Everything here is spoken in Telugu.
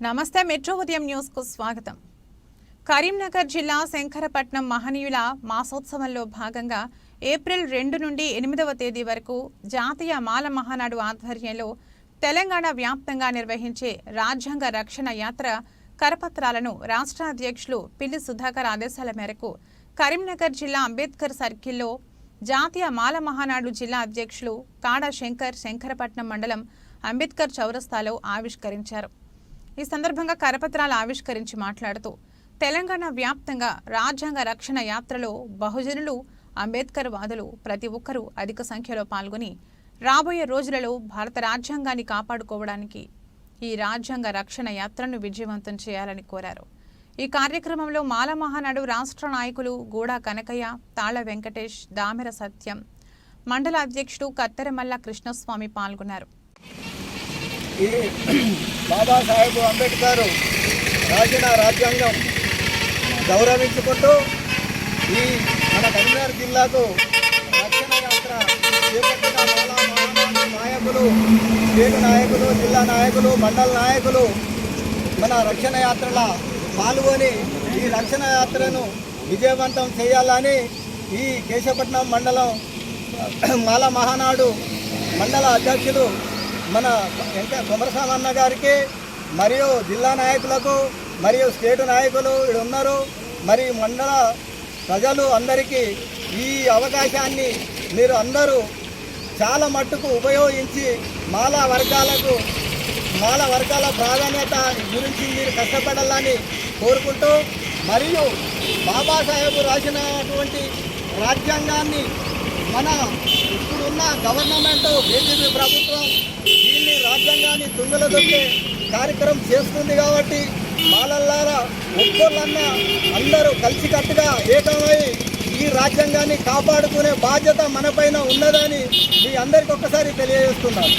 నమస్తే మెట్రో ఉదయం న్యూస్కు స్వాగతం. కరీంనగర్ జిల్లా శంకరపట్నం మహనీయుల మాసోత్సవంలో భాగంగా ఏప్రిల్ రెండు నుండి ఎనిమిదవ తేదీ వరకు జాతీయ మాల మహానాడు ఆధ్వర్యంలో తెలంగాణ వ్యాప్తంగా నిర్వహించే రాజ్యాంగ రక్షణ యాత్ర కరపత్రాలను రాష్ట్ర అధ్యక్షులు పిల్లి సుధాకర్ ఆదేశాల మేరకు కరీంనగర్ జిల్లా అంబేద్కర్ సర్కిల్లో జాతీయ మాల మహానాడు జిల్లా అధ్యక్షులు కాడా శంకర్ శంకరపట్నం మండలం అంబేద్కర్ చౌరస్తాలో ఆవిష్కరించారు. ఈ సందర్భంగా కరపత్రాలు ఆవిష్కరించి మాట్లాడుతూ తెలంగాణ వ్యాప్తంగా రాజ్యాంగ రక్షణ యాత్రలో బహుజనులు అంబేద్కర్ వాదులు ప్రతి ఒక్కరూ అధిక సంఖ్యలో పాల్గొని రాబోయే రోజులలో భారత రాజ్యాంగాన్ని కాపాడుకోవడానికి ఈ రాజ్యాంగ రక్షణ యాత్రను విజయవంతం చేయాలని కోరారు. ఈ కార్యక్రమంలో మాల మహానాడు రాష్ట్ర నాయకులు గూడా కనకయ్య తాళ వెంకటేష్ దామెర సత్యం మండల అధ్యక్షుడు కత్తెరమల్ల కృష్ణస్వామి పాల్గొన్నారు. ఈ బాబాసాహెబ్ అంబేద్కర్ రాసిన రాజ్యాంగం గౌరవించుకుంటూ ఈ మన కరీంనగర్ జిల్లాకు రక్షణ యాత్ర చేపట్టిన మహానాడు నాయకులు స్టేట్ నాయకులు జిల్లా నాయకులు మండల నాయకులు మన రక్షణ యాత్రల పాల్గొని ఈ రక్షణ యాత్రను విజయవంతం చేయాలని ఈ కేశపట్నం మండలం మాల మహానాడు మండల అధ్యక్షులు మన వెంక అన్న గారికి మరియు జిల్లా నాయకులకు మరియు స్టేట్ నాయకులు ఇక్కడ ఉన్నారు. మరి మండల ప్రజలు అందరికీ ఈ అవకాశాన్ని మీరు అందరూ చాలా మట్టుకు ఉపయోగించి మాలా వర్గాలకు మాల వర్గాల ప్రాధాన్యత గురించి మీరు కష్టపడాలని కోరుకుంటూ మరియు బాబాసాహెబ్ రాసినటువంటి రాజ్యాంగాన్ని మన ఇప్పుడున్న గవర్నమెంట్ బీజేపీ ప్రభుత్వం రాజ్యాంగాన్ని తుంగలో దొక్కే కార్యక్రమం చేస్తుంది కాబట్టి మాలల్లారా ఒక్కోళ్ళన్న అందరూ కలిసికట్టుగా ఏకమై ఈ రాజ్యాంగాన్ని కాపాడుకునే బాధ్యత మనపైన ఉన్నదని మీ అందరికి ఒక్కసారి తెలియజేస్తున్నాను.